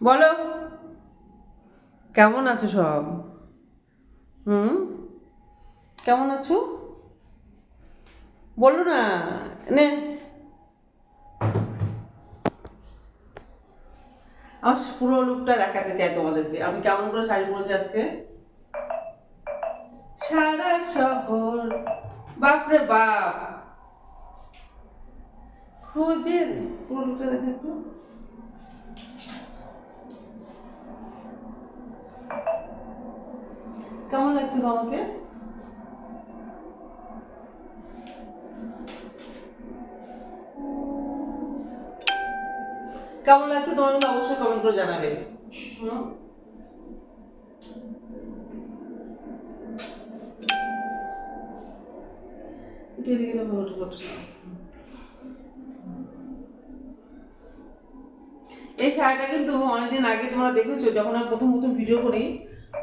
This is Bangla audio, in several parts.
বলো। কেমন আছো সব? হুম? কেমন আছো? বলো না, নে। আমার পুরো লুকটা দেখাতে চাই তোমাদেরকে। আমি কেমন করে শাড়ি পরেছি আজকে? সারা শহর বাপরে বাপ। খুঁজে পুরো লুকটা দেখা লাগছে গো আমাকে কেমন লাগছে তোমার কিন্তু অবশ্যই কমেন্ট করে জানাবে হুম? দেখো, ওঠো, ওঠো। এই শাড়িটা কিন্তু অনেকদিন আগে তোমরা দেখেছ যখন আমি প্রথম প্রথম ভিডিও করি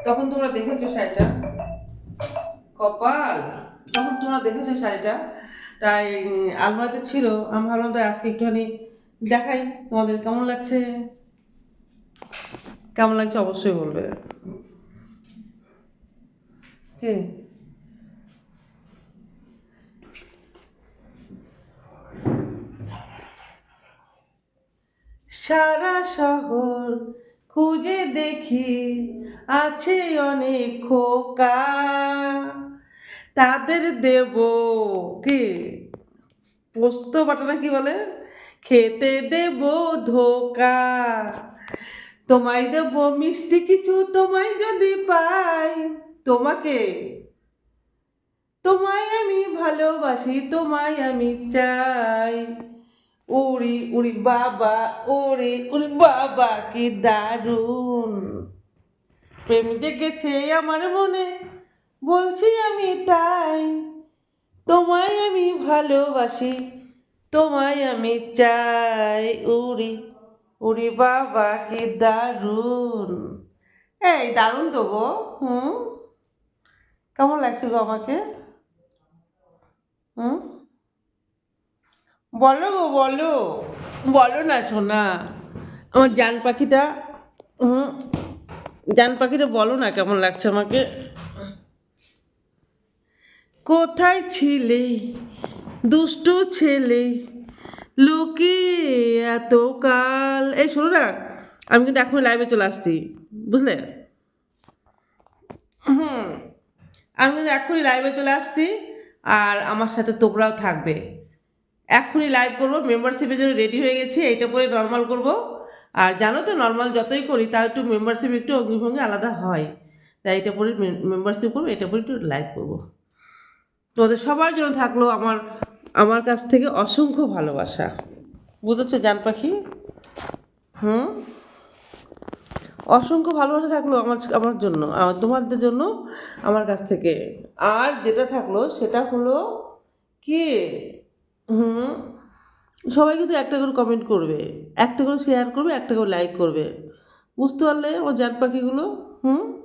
তখন তোমরা দেখেছ শাড়িটা কপাল। তখন তোমরা দেখেছ শাড়িটা? তাই আলমারিতে ছিল। আমি ভাবলাম, তাই আজকে একটুখানি দেখাই তোমাদের কেমন লাগছে? কেমন লাগছে অবশ্যই বলবে। কে? সারা শহর খুঁজে দেখি আছে অনেক খোকা। তাদের দেব। কি? পোস্ত বাটা না কি বলে? খেতে দেব ধোকা। তোমায় দেব মিষ্টি কিছু তোমায় যদি পাই। তোমাকে? তোমায় আমি ভালোবাসি, তোমায় আমি চাই। উড়ি উড়ি বাবা উড়ি উড়ি বাবা, কি দারুণ। প্রেম জেগেছে আমার মনে। বলছি আমি তাই, তোমায় আমি ভালোবাসি, তোমায় আমি চাই, উড়ি উড়ি বাবা কি দারুণ। এই দারুণ তো গো, হুম? কেমন লাগছে গো আমাকে? হুম? বলো গো, বলো। বলো না সোনা, আমার জান পাখিটা, হুম? জান পাখিটা বলো না কেমন লাগছে আমাকে? কোথায় ছিলে, দুষ্টু ছেলে? লুকিয়ে এত কাল এই শোনো না, আমি কিন্তু এখন লাইভে চলে আসছি, বুঝলে? হুম, আমি কিন্তু এখনই লাইভে চলে আসছি, আর আমার সাথে তোমরাও থাকবে। এখনই লাইভ করব মেম্বারশিপের জন্য রেডি হয়ে গেছি, এইটা পরে নর্মাল করব। আর জানো তো নর্মাল যতই করি, তার একটু মেম্বারশিপ একটু অঙ্গিভঙ্গি আলাদা হয়। তাই এটা পরে মেম্বারশিপ করব, এটা পরে একটু লাইভ করব। তোমাদের সবার জন্য থাকল আমার আমার কাছ থেকে অসংখ্য ভালোবাসা। বুঝেছ, জান পাখি? হুম? অসংখ্য ভালোবাসা থাকল আমার আমার জন্য তোমাদের জন্য আমার কাছ থেকে। আর যেটা থাকল সেটা হলো কি? হুম? সবাই কিন্তু একটা করে কমেন্ট করবে, একটা করে শেয়ার করবে, একটা করে লাইক করবে। বুঝতে পারলে আমার জান পাখিগুলো? হুম?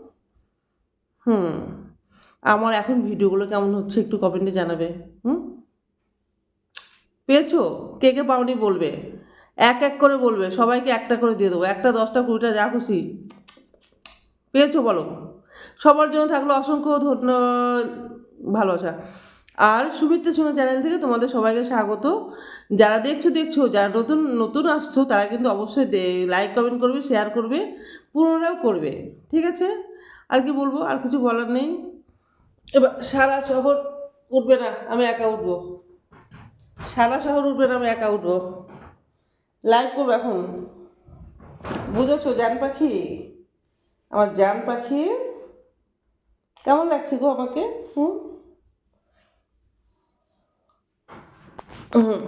হুম। আমার এখন ভিডিওগুলো কেমন হচ্ছে একটু কমেন্টে জানাবে, হুম? পেয়েছ? কে কে পাওনি বলবে? এক এক করে বলবে, সবাইকে একটা করে দিয়ে দেবো, একটা, দশটা, কুড়িটা, যা খুশি। পেয়েছ বলো? সবার জন্য থাকল অসংখ্য ধন্য ভালোবাসা আর সুমিত্রা সঙ্গে চ্যানেল থেকে তোমাদের সবাইকে স্বাগত। যারা দেখছ দেখছ, যারা নতুন নতুন আসছো, তারা কিন্তু অবশ্যই লাইক কমেন্ট করবে শেয়ার করবে পুরোটাও করবে, ঠিক আছে? আর কি বলব? আর কিছু বলার নেই। এবার সারা শহর উঠবে না, আমি একা উঠব। সারা শহর উঠবে না, আমি একা উঠব। লাইভ করব এখন। বুঝেছ, জান পাখি? আমার জান পাখি। কেমন লাগছে গো আমাকে? হুম? হুম।